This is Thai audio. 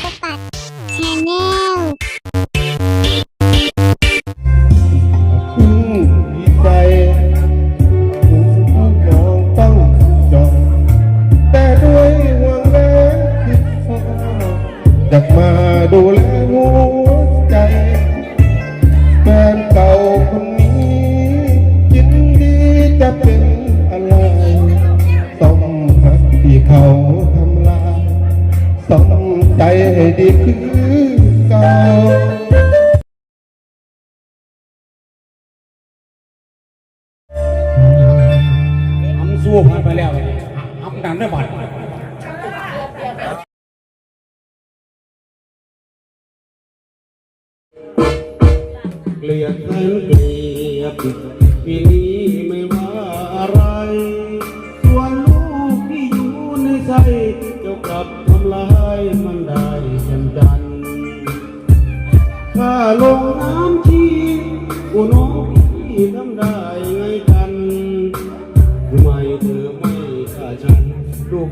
สปัดชาแนลอืมดีใจถึงทุกอย่างต้อ ใจให้ดีคือเก่าทำสู้ผ่านไปแล้วทำดันได้บัดเกลียดแฟนเกลียดปีนี้ไม่ว่าอะไร ส่วนลูกที่อยู่ในใจเกี่ยวกับทำลายมัน ลงน้ำทีกูน้องพี่ทำได้ไงกันไม่เธอไม่ฆ่าฉันลูก